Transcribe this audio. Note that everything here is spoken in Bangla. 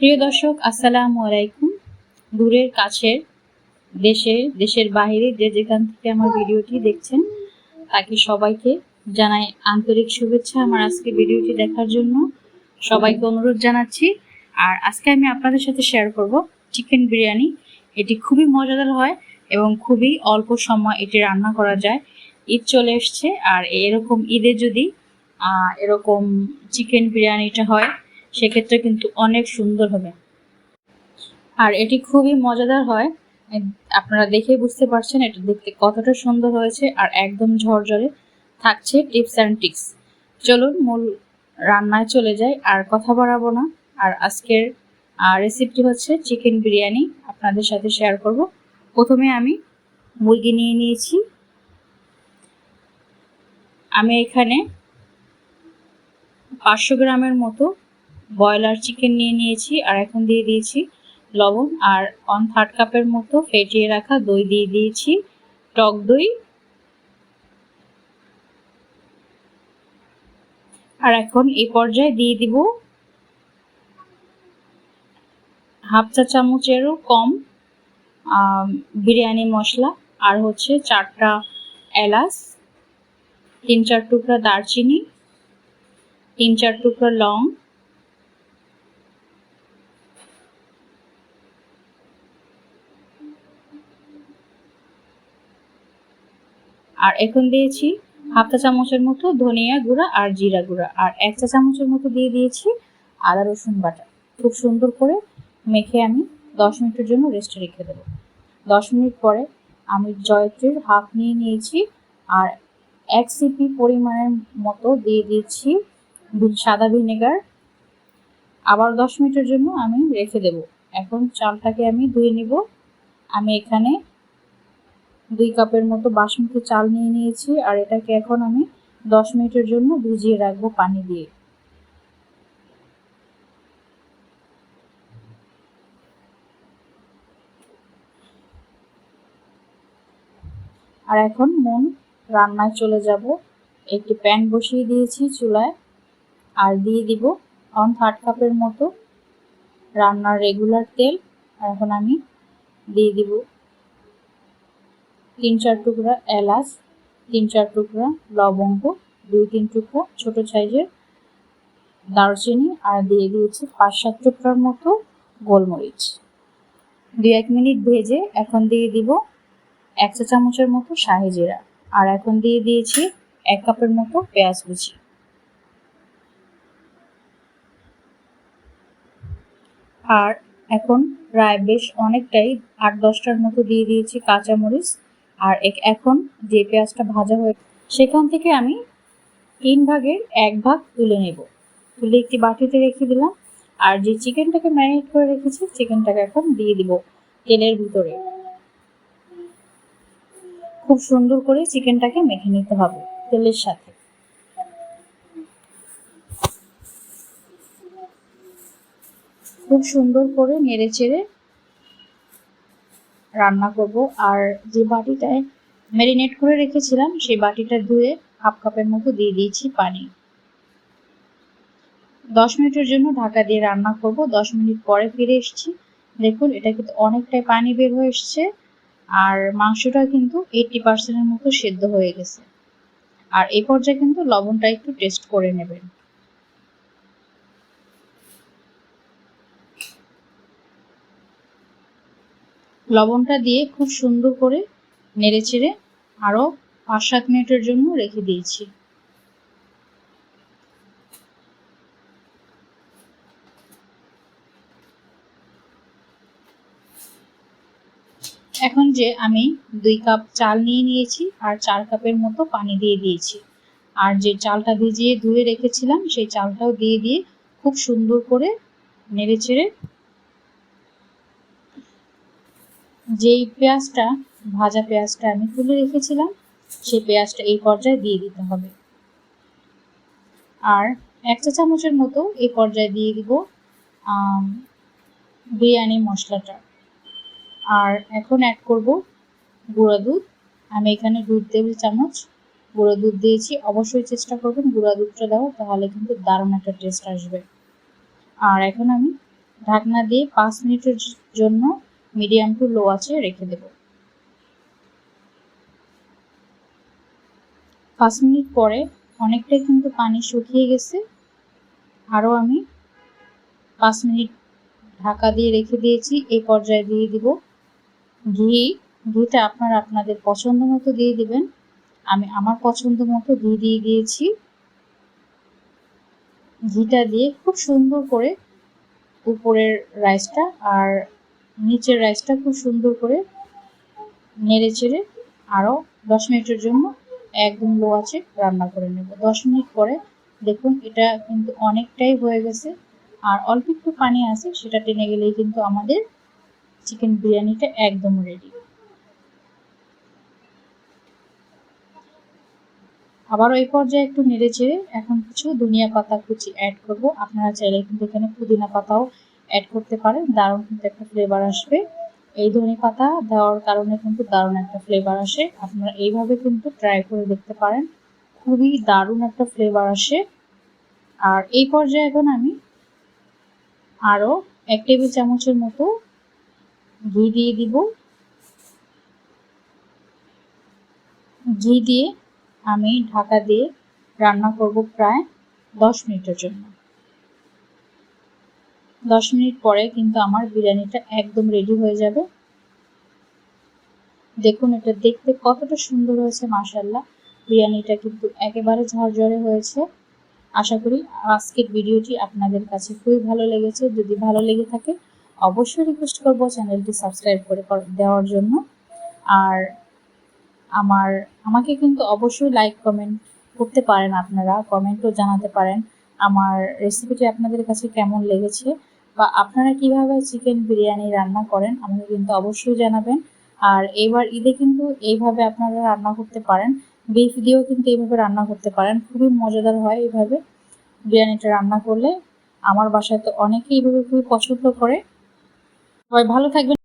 প্রিয় দর্শক, আসসালামু আলাইকুম। দূরের কাছের দেশে, দেশের বাইরে যে যেখান থেকে আমার ভিডিওটি দেখছেন, তাকে সবাইকে জানাই আন্তরিক শুভেচ্ছা আমার আজকে ভিডিওটি দেখার জন্য। সবাইকে অনুরোধ জানাচ্ছি। আর আজকে আমি আপনাদের সাথে শেয়ার করব চিকেন বিরিয়ানি। এটি খুবই মজাদার হয় এবং খুবই অল্প সময় এটি রান্না করা যায়। ঈদ চলে এসছে আর এরকম ঈদে যদি এরকম চিকেন বিরিয়ানিটা হয় সেক্ষেত্রে কিন্তু অনেক সুন্দর হবে। আর এটি খুবই মজাদার হয়। আপনারা দেখেই বুঝতে পারছেন এটা দেখতে কতটা সুন্দর হয়েছে আর একদম ঝরঝরে থাকছে টিপস অ্যান্ড টিক্স চলুন মূল রান্নায় চলে যাই আর কথা বাড়াবো না। আর আজকের রেসিপিটি হচ্ছে চিকেন বিরিয়ানি। আপনাদের সাথে শেয়ার করব। প্রথমে আমি মুরগি নিয়ে নিয়েছি। আমি এখানে পাঁচশো গ্রামের মতো ব্রয়লার চিকেন নিয়ে নিয়েছি, আর এখন দিয়ে দিয়েছি লবণ, আর ওয়ান থার্ড কাপের মতো ফেটিয়ে রাখা দই দিয়ে দিয়েছি, টক দই। আর এখন এই পর্যায়ে দিয়ে দিব হাফ চা চামচেরও কম বিরিয়ানি মশলা, আর হচ্ছে চারটা এলাচ, তিন চার টুকরা দারচিনি, তিন চার টুকরা লং আর এখন দিয়েছি হাফ চা চামচের মতো ধনিয়া গুঁড়া আর জিরা গুঁড়া। আর এক চা চামচের মতো দিয়ে দিয়েছি আদা, রসুন বাটা। খুব সুন্দর করে মেখে আমি দশ মিনিটের জন্য রেস্টে রেখে দেবো। দশ মিনিট পরে আমি জয়ত্রীর হাফ নিয়ে নিয়েছি আর এক সিপি পরিমাণের মতো দিয়ে দিয়েছি সাদা ভিনেগার। আবার দশ মিনিটের জন্য আমি রেখে দেব। এখন চালটাকে আমি ধুয়ে নিব। আমি এখানে দুই কাপের মতো বাসমতি চাল নিয়ে নিয়েছি আর এটাকে এখন আমি দশ মিনিটের জন্য ভিজিয়ে রাখব পানি দিয়ে। আর এখন মন রান্নায় চলে যাব। একটি প্যান বসিয়ে দিয়েছি চুলায় আর দিয়ে দিব অন থার্ড কাপের মতো রান্নার রেগুলার তেল। আর এখন আমি দিয়ে দিব তিন চার টুকরা এলাচ তিন চার টুকরা লবঙ্গ দুই তিন টুকরা ছোট সাইজের দারচিনি, আর দিয়ে দিয়েছি পাঁচ সাত টুকরার মতো গোলমরিচ। দুই এক মিনিট ভেজে এখন দিয়ে দিব এক চা চামচের মতো শাহি জিরা, আর এখন দিয়ে দিয়েছি এক কাপের মতো পেঁয়াজ কুচি। আর এখন প্রায় বেশ অনেকটাই আট দশটার মতো দিয়ে দিয়েছি কাঁচামরিচ। আর এখন যে পেঁয়াজটা ভাজা হয়ে সেখান থেকে আমি তিন ভাগের এক ভাগ তুলে নেব। তুলে একটি বাটিতে রেখে দিলাম। আর যে চিকেনটাকে ম্যারিনেট করে রেখেছি, চিকেনটাকে এখন দিয়ে দিব তেলের ভিতরে। খুব সুন্দর করে চিকেনটাকে মেখে নিতে হবে তেলের সাথে। খুব সুন্দর করে নেড়ে চেড়ে রান্না করব। আর যে বাটিটায় ম্যারিনেট করে রেখেছিলাম, সেই বাটিটা ধুয়ে হাফ কাপের মতো দিয়ে দিয়েছি পানি। দশ মিনিটের জন্য ঢাকা দিয়ে রান্না করব। দশ মিনিট পরে ফিরে এসেছি। দেখুন, এটা কিন্তু অনেকটাই পানি বের হয়ে এসছে। আর মাংসটা কিন্তু এইটটি পার্সেন্টের মতো সেদ্ধ হয়ে গেছে। আর এই পর্যায়ে কিন্তু লবণটা একটু টেস্ট করে নেবেন। লবণটা দিয়ে খুব সুন্দর করে নেড়ে চেড়ে আরও পাঁচ সাত মিনিটের জন্য রেখে দিয়েছি। এখন যে আমি দুই কাপ চাল নিয়ে নিয়েছি আর চার কাপের মতো পানি দিয়ে দিয়েছি। আর যে চালটা ভিজিয়ে ধুয়ে রেখেছিলাম, সেই চালটাও দিয়ে দিয়ে খুব সুন্দর করে নেড়ে চেড়ে যেই পেঁয়াজটা, ভাজা পেঁয়াজটা আমি তুলে রেখেছিলাম, সেই পেঁয়াজটা এই পর্যায়ে দিয়ে দিতে হবে। আর এক চা চামচের মতো এই পর্যায়ে দিয়ে দিব বিরিয়ানি মশলাটা। আর এখন অ্যাড করব গুঁড়া দুধ। আমি এখানে দুধ টেবিল চামচ গুঁড়ো দুধ দিয়েছি। অবশ্যই চেষ্টা করবেন গুঁড়া দুধটা দেওয়া তাহলে কিন্তু দারুণ একটা টেস্ট আসবে। আর এখন আমি ঢাকনা দিয়ে পাঁচ মিনিটের জন্য মিডিয়াম টু লো আছে, রেখে দেব। পাঁচ মিনিট পরে অনেকটাই কিন্তু পানি শুকিয়ে গেছে। আরও আমি পাঁচ মিনিট ঢাকা দিয়ে রেখে দিয়েছি এই পর্যায়ে দিয়ে দিব। ঘি, ঘিটা আপনারা আপনাদের পছন্দ মতো দিয়ে দিবেন। আমি আমার পছন্দ মতো ঘি দিয়ে দিয়েছি। ঘিটা দিয়ে খুব সুন্দর করে উপরের রাইসটা আর নিচের রাইসটা খুব সুন্দর করে নেড়ে চেড়ে আরও দশ মিনিটের জন্য একদম লো আছে রান্না করে নেব। দশ মিনিট পরে দেখুন এটা কিন্তু অনেকটাই হয়ে গেছে। আর অল্প একটু পানি আছে, সেটা টেনে গেলেই কিন্তু আমাদের চিকেন বিরিয়ানিটা একদম রেডি আবারও এই পর্যায়ে একটু নেড়ে চেড়ে এখন কিছু ধনিয়া পাতা কুচি অ্যাড করব। আপনারা চাইলে কিন্তু এখানে পুদিনা পাতাও অ্যাড করতে পারেন, দারুণ কিন্তু একটা ফ্লেভার আসবে। এই ধনে পাতা দেওয়ার কারণে কিন্তু দারুণ একটা ফ্লেভার আসে। আপনারা এইভাবে কিন্তু ট্রাই করে দেখতে পারেন। খুবই দারুণ একটা ফ্লেভার আসে। আর এই পর্যায়ে এখন আমি আরও এক টেবিল চামচের মতো ঘি দিয়ে দিব। ঘি দিয়ে আমি ঢাকা দিয়ে রান্না করব প্রায় দশ মিনিটের জন্য। দশ মিনিট পরে কিন্তু আমার বিরিয়ানিটা একদম রেডি হয়ে যাবে। দেখুন, এটা দেখতে কতটা সুন্দর হয়েছে মাসাল্লাহ বিরিয়ানিটা কিন্তু একেবারে ঝরঝরে হয়েছে। আশা করি আজকের ভিডিওটি আপনাদের কাছে খুবই ভালো লেগেছে। যদি ভালো লেগে থাকে, অবশ্যই রিকোয়েস্ট করব চ্যানেলটি সাবস্ক্রাইব করে দেওয়ার জন্য। আর আমার, আমাকে কিন্তু অবশ্যই লাইক কমেন্ট করতে পারেন আপনারা কমেন্টও জানাতে পারেন। আমার রেসিপিটি আপনাদের কাছে কেমন লেগেছে বা আপনারা কীভাবে চিকেন বিরিয়ানি রান্না করেন, আমাকে কিন্তু অবশ্যই জানাবেন। আর এবার ঈদে কিন্তু এইভাবে আপনারা রান্না করতে পারেন। বিফ দিয়েও কিন্তু এইভাবে রান্না করতে পারেন। খুবই মজাদার হয় এইভাবে বিরিয়ানিটা রান্না করলে। আমার বাসায় তো অনেকেই এইভাবে খুবই পছন্দ করে। সবাই ভালো থাকবেন।